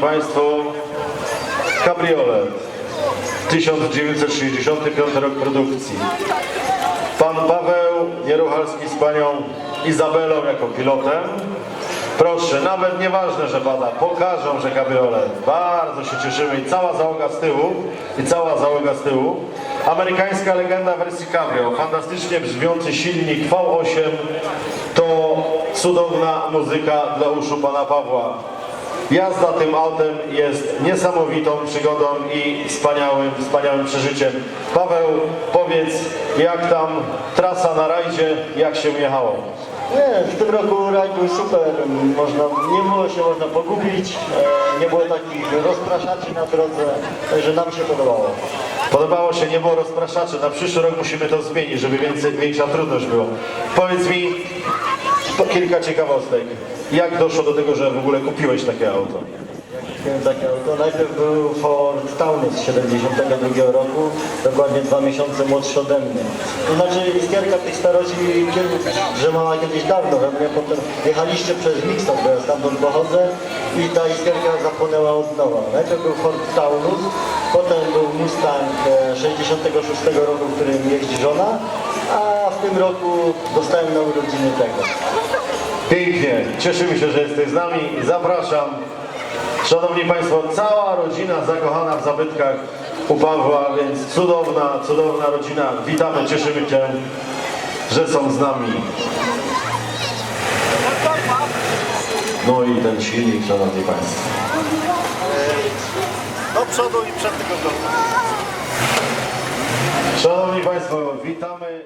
Państwo, kabriolet. 1965 rok produkcji. Pan Paweł Nieruchalski z panią Izabelą jako pilotem. Proszę, nawet nieważne, że pada, pokażą, że kabriolet. Bardzo się cieszymy i cała załoga z tyłu, i cała załoga z tyłu. Amerykańska legenda wersji cabrio, fantastycznie brzmiący silnik V8, to cudowna muzyka dla uszu pana Pawła. Jazda tym autem jest niesamowitą przygodą i wspaniałym, wspaniałym przeżyciem. Paweł, powiedz, jak tam trasa na rajdzie, jak się jechało? Nie, w tym roku rajd był super, można, nie było się można pogubić, e, nie było takich rozpraszaczy na drodze, także nam się podobało. Podobało się, nie było rozpraszaczy. Na przyszły rok musimy to zmienić, żeby więcej, większa trudność była. Powiedz mi po kilka ciekawostek. Jak doszło do tego, że w ogóle kupiłeś takie auto? Kupiłem takie auto. Najpierw był Ford Taunus z 72 roku, dokładnie dwa miesiące młodszy ode mnie. To znaczy iskierka tych staroci, że mama kiedyś dawno we mnie, potem jechaliście przez Mixton, bo ja stamtąd pochodzę i ta iskierka zapłonęła od nowa. Najpierw był Ford Taunus, potem był Mustang e, 66 roku, w którym jeździ żona, a w tym roku dostałem na urodziny tego. Pięknie, cieszymy się, że jesteś z nami. Zapraszam. Szanowni Państwo, cała rodzina zakochana w zabytkach u Pawła, więc cudowna, cudowna rodzina. Witamy, cieszymy się, że są z nami. No i ten silnik, Szanowni Państwo. Do przodu i przed tego. Szanowni Państwo, witamy